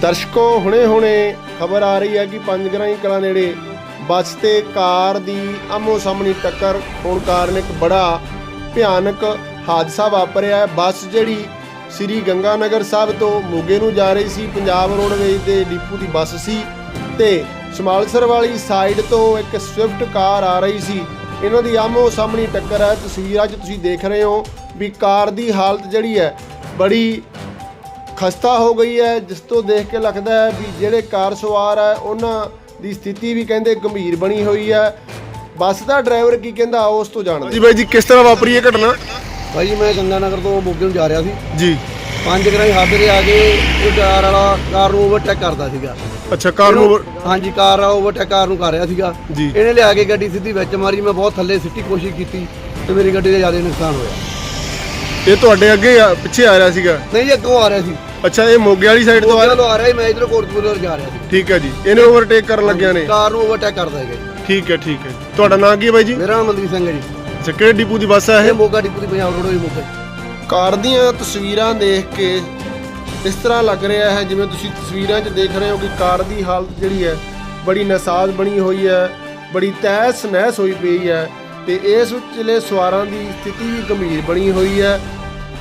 ਦਰਸ਼ਕੋ ਹੁਣੇ-ਹੁਣੇ ਖਬਰ ਆ ਰਹੀ ਹੈ ਕਿ ਪੰਜਗਰਾਈ ਕਲਾਂ ਨੇੜੇ। ਬੱਸ ਤੇ ਕਾਰ ਦੀ ਆਮੋ ਸਾਹਮਣੀ ਟੱਕਰ। ਹੋਣ ਕਾਰਨ ਇੱਕ ਬੜਾ ਭਿਆਨਕ ਹਾਦਸਾ ਵਾਪਰਿਆ ਹੈ। ਬੱਸ ਜਿਹੜੀ ਸ੍ਰੀ ਗੰਗਾਨਗਰ ਸਾਹਿਬ ਤੋਂ ਮੋਗੇ ਨੂੰ ਜਾ ਰਹੀ ਸੀ, ਪੰਜਾਬ ਰੋਡਵੇਜ਼ ਦੇ ਡਿਪੂ ਦੀ ਬੱਸ ਸੀ ਤੇ ਸਮਾਲਸਰ ਵਾਲੀ ਸਾਈਡ ਤੋਂ ਇੱਕ ਸਵਿਫਟ ਕਾਰ ਆ ਰਹੀ ਸੀ। ਇਹਨਾਂ ਦੀ ਆਮੋ ਸਾਹਮਣੀ ਟੱਕਰ ਹੈ। ਤਸਵੀਰਾਂ 'ਚ ਤੁਸੀਂ ਦੇਖ ਰਹੇ ਹੋ ਵੀ ਕਾਰ ਦੀ ਹਾਲਤ ਜਿਹੜੀ ਹੈ, ਬੜੀ ਖਸਤਾ ਹੋ ਗਈ ਹੈ ਜਿਸ ਤੋਂ ਦੇਖ ਕੇ ਲੱਗਦਾ ਹੈ ਵੀ ਜਿਹੜੇ ਕਾਰ ਸਵਾਰ ਹੈ ਉਹਨਾਂ ਦੀ ਸਥਿਤੀ ਵੀ ਕਹਿੰਦੇ ਗੰਭੀਰ ਬਣੀ ਹੋਈ ਹੈ। ਬੱਸ ਦਾ ਡਰਾਈਵਰ ਕੀ ਕਹਿੰਦਾ ਉਸ ਤੋਂ ਜਾਣਦੇ ਜੀ ਬਾਈ ਜੀ ਕਿਸ ਤਰ੍ਹਾਂ ਵਾਪਰੀ ਇਹ ਘਟਨਾ? ਭਾਈ ਮੈਂ ਗੰਗਾਨਗਰ ਤੋਂ ਮੋਗੇ ਨੂੰ ਜਾ ਰਿਹਾ ਸੀ। ਜੀ। ਪੰਜ ਗਰਾਈ ਹੱਦ ਤੇ ਆ ਕੇ ਇਹ ਕਾਰ ਵਾਲਾ ਕਾਰ ਨੂੰ ਓਵਰਟੇਕ ਕਰਦਾ ਸੀਗਾ। ਅੱਛਾ ਕਾਰ ਨੂੰ ਹਾਂਜੀ ਕਾਰ ਵਾਲਾ ਓਵਰਟੇਕ ਕਾਰ ਨੂੰ ਕਰ ਰਿਹਾ ਸੀਗਾ। ਜੀ। ਇਹਨੇ ਲਿਆ ਕੇ ਗੱਡੀ ਸਿੱਧੀ ਵਿੱਚ ਮਾਰੀ ਮੈਂ ਬਹੁਤ ਥੱਲੇ ਸਿੱਟੀ ਕੋਸ਼ਿਸ਼ ਕੀਤੀ ਤੇ ਮੇਰੀ ਗੱਡੀ ਦਾ ਜ਼ਿਆਦਾ ਨੁਕਸਾਨ ਹੋਇਆ। ਇਹ ਤੁਹਾਡੇ ਅੱਗੇ ਆ- ਪਿੱਛੇ ਆ ਰਿਹਾ ਸੀਗਾ? ਨਹੀਂ ਜੀ ਅੱਗੋਂ ਆ ਰਿਹਾ ਸੀ। ਅੱਛਾ ਇਹ ਮੋਗੇ ਵਾਲੀ ਸਾਈਡ ਤੋਂ ਆ ਤੋਂ ਆ ਰਿਹਾ ਸੀ ਮੈਂ ਇਧਰ ਕੋਟਪੁਰ ਜਾ ਰਿਹਾ ਸੀ ਠੀਕ ਹੈ ਜੀ। ਇਹਨੇ ਓਵਰਟੇਕ ਕਰਨ ਲੱਗਿਆ ਨੇ? ਕਾਰ ਨੂੰ ਓਵਰਟੇਕ ਕਰਦਾ ਹੈਗਾ ਜੀ। ਠੀਕ ਹੈ ਠੀਕ ਹੈ। ਤੁਹਾਡਾ ਨਾਮ ਕੀ ਹੈ ਬਾਈ ਜੀ? ਮੇਰਾ ਨਾਮ ਮਨਦੀਪ ਸਿੰਘ ਹੈ ਜੀ। ਅੱਛਾ ਕਿਹੜੇ ਡਿਪੂ ਦੀ ਬੱਸ ਹੈ ਇਹ? ਇਹ ਮੋਗਾ ਡਿਪੂ ਦੀ ਪੰਜਾਬ ਰੋਡ ਹੋਈ ਮੋਗਾ ਕਾਰ ਦੀਆਂ ਤਸਵੀਰਾਂ ਦੇਖ ਕੇ ਇਸ ਤਰ੍ਹਾਂ ਲੱਗ ਰਿਹਾ ਹੈ ਜਿਵੇਂ ਤੁਸੀਂ ਤਸਵੀਰਾਂ 'ਚ ਦੇਖ ਰਹੇ ਹੋ ਕਿ ਕਾਰ ਦੀ ਹਾਲਤ ਜਿਹੜੀ ਹੈ ਬੜੀ ਨਸਾਜ਼ ਬਣੀ ਹੋਈ ਹੈ ਬੜੀ ਤਹਿਸ ਨਹਿਸ ਹੋਈ ਪਈ ਹੈ ਤੇ ਇਸ ਵਿਚਲੇ ਸਵਾਰਾਂ ਦੀ ਸਥਿਤੀ ਵੀ ਗੰਭੀਰ ਬਣੀ ਹੋਈ ਹੈ।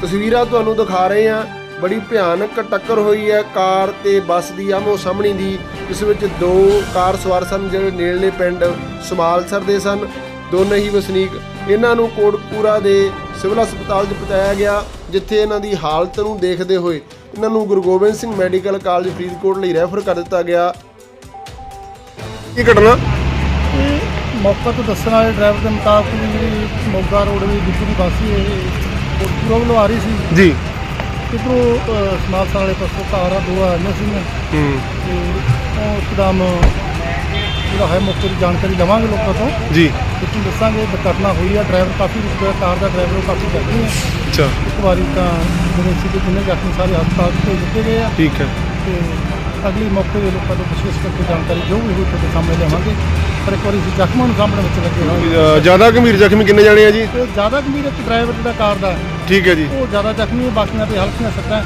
ਤਸਵੀਰਾਂ ਤੁਹਾਨੂੰ ਦਿਖਾ ਰਹੇ ਹਾਂ। ਬੜੀ ਭਿਆਨਕ ਟੱਕਰ ਹੋਈ ਹੈ ਕਾਰ ਤੇ ਬੱਸ ਦੀ। ਆਮੋ ਸਾਹਮਣੀ ਦੀ ਇਸ ਵਿੱਚ ਦੋ ਕਾਰ ਸਵਾਰ ਸਨ ਜਿਹੜੇ ਨੇੜਲੇ ਪਿੰਡ ਸਮਾਲਸਰ ਦੇ ਸਨ। ਦੋਨੇ ਹੀ ਵਸਨੀਕ। ਇਹਨਾਂ ਨੂੰ ਕੋਟਪੂਰਾ ਦੇ ਸਿਵਲ ਹਸਪਤਾਲ 'ਚ ਪਹੁੰਚਾਇਆ ਗਿਆ ਜਿੱਥੇ ਇਹਨਾਂ ਦੀ ਹਾਲਤ ਨੂੰ ਦੇਖਦੇ ਹੋਏ ਇਹਨਾਂ ਨੂੰ ਗੁਰੂ ਗੋਬਿੰਦ ਸਿੰਘ ਮੈਡੀਕਲ ਕਾਲਜ ਫਰੀਦਕੋਟ ਲਈ ਰੈਫਰ ਕਰ ਦਿੱਤਾ ਗਿਆ। ਕੀ ਘਟਨਾ? ਇਹ ਮੌਕਾ ਤੋਂ ਦੱਸਣ ਵਾਲੇ ਡਰਾਈਵਰ ਦੇ ਮੁਤਾਬਕ ਜਿਹੜੀ ਮੋਗਾ ਰੋਡ ਦੀ ਡਿਪੂ ਦੀ ਬੱਸ ਸੀ ਇਹ ਕੋਟਪੁਰਾ ਵੱਲੋਂ ਆ ਰਹੀ ਸੀ। ਜੀ। ਇੱਧਰੋਂ ਸਮਾਲਸਾ ਵਾਲੇ ਪਾਸੋਂ ਕਾਰ ਆ ਦੋ ਆਈਆਂ ਸੀ ਹੂੰ। ਤੇ ਉਹ ਇੱਕਦਮ ਜਿਹੜਾ ਹੈ ਮੌਕੇ ਦੀ ਜਾਣਕਾਰੀ ਲਵਾਂਗੇ ਲੋਕਾਂ ਤੋਂ। ਜੀ। ਤੇ ਤੁਹਾਨੂੰ ਦੱਸਾਂਗੇ ਦੁਰਘਟਨਾ ਹੋਈ ਆ ਡਰਾਈਵਰ ਕਾਫੀ ਰੁਕ ਗਿਆ ਕਾਰ ਦਾ ਡਰਾਈਵਰ ਕਾਫੀ ਜ਼ਖਮੀ ਹੈ ਅੱਛਾ। ਇੱਕ ਵਾਰੀ ਤਾਂ ਜਿਹੜੇ ਸੀ ਕਿ ਜਿੰਨੇ ਜ਼ਖਮੀ ਸਾਰੇ ਹਸਪਤਾਲ ਭੇਜ ਦਿੱਤੇ ਗਏ ਆ। ਠੀਕ ਹੈ। ਤੇ ਅਗਲੀ ਮੌਕੇ ਦੇ ਲੋਕਾਂ ਤੋਂ ਵਿਸ਼ੇਸ਼ ਕਰਕੇ ਜਾਣਕਾਰੀ ਜੋ ਵੀ ਹੋਈ ਤੁਹਾਡੇ ਸਾਹਮਣੇ ਲਿਆਵਾਂਗੇ। ਪਰ ਇੱਕ ਵਾਰੀ ਅਸੀਂ ਜ਼ਖਮਾਂ ਨੂੰ ਸਾਹਮਣੇ ਵਿੱਚ ਲੱਗੇ ਹੋਏ ਜ਼ਿਆਦਾ ਗੰਭੀਰ ਜ਼ਖਮੀ ਕਿੰਨੇ ਜਾਣੇ ਆ ਜੀ? ਤੇ ਜ਼ਿਆਦਾ ਗੰਭੀਰ ਇੱਕ ਡਰਾਈਵਰ ਜਿਹੜਾ ਕਾਰ ਦਾ ਠੀਕ ਹੈ ਜੀ। ਉਹ ਜ਼ਿਆਦਾ ਜ਼ਖਮੀ ਹੈ ਬਾਕੀਆਂ ਤੇ ਹਲਕੀਆਂ ਸੱਟਾਂ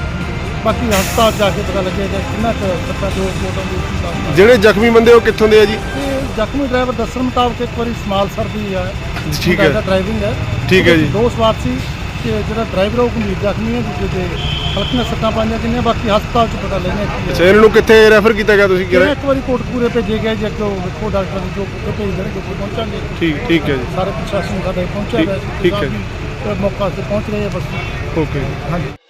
ਬਾਕੀ ਹਸਪਤਾਲ ਜਾ ਕੇ ਪਤਾ ਲੱਗੇਗਾ ਕਿੰਨਾ ਕੁ ਸੱਟਾਂ ਜੋ ਮੋਟਾਂ ਦੀ ਬਾਕੀ। ਜਿਹੜੇ ਜ਼ਖਮੀ ਬੰਦੇ ਉਹ ਕਿੱਥੋਂ ਦੇ ਆ ਜੀ? ਤੇ ਜ਼ਖਮੀ ਡਰਾਈਵਰ ਦੱਸਣ ਮੁਤਾਬਕ ਇੱਕ ਵਾਰੀ ਸਮਾਲ ਸਰ ਦੀ ਹੈ ਠੀਕ ਹੈ। ਡਰਾਈਵਿੰਗ ਹੈ ਠੀਕ ਹੈ ਜੀ। ਦੋ ਸਵਾਰ ਸੀ। ਕਿ ਜਿਹੜਾ ਡਰਾਈਵਰ ਉਹ ਗੰਭੀਰ ਜ਼ਖਮੀ ਹੈ ਦੂਜੇ ਤੇ ਹਲਕੀਆਂ ਸੱਟਾਂ ਪਾਈਆਂ ਕਿੰਨੀਆਂ ਬਾਕੀ ਹਸਪਤਾਲ 'ਚ ਪਤਾ ਲੱਗਣਾ ਕੀ ਅੱਛਾ ਹੈ ਇਹਨਾਂ ਨੂੰ ਕਿੱਥੇ ਰੈਫਰ ਕੀਤਾ ਗਿਆ ਤੁਸੀਂ ਇਹ ਕਿਹਾ ਇੱਕ ਵਾਰੀ ਕੋਟਪੂਰੇ ਭੇਜੇ ਗਏ ਜੇ ਅੱਗੇ ਵੇਖੋ ਡਾਕਟਰ ਜੋ ਜੋ ਭੇਜ ਦੇਣਗੇ ਉੱਥੇ ਪਹੁੰਚਾਂਗੇ। ਠੀਕ ਠੀਕ ਹੈ ਜੀ। ਸਾਰੇ ਪ੍ਰਸ਼ਾਸਨ ਸਾਡੇ ਪਹੁੰਚਿਆ ਹੋਇਆ ਠੀਕ ਹੈ ਵੀ, ਅ, ਮੌਕਾ ਤੇ ਪਹੁੰਚ ਰਹੇ ਆ ਬਸ। ਓਕੇ ਹਾਂਜੀ।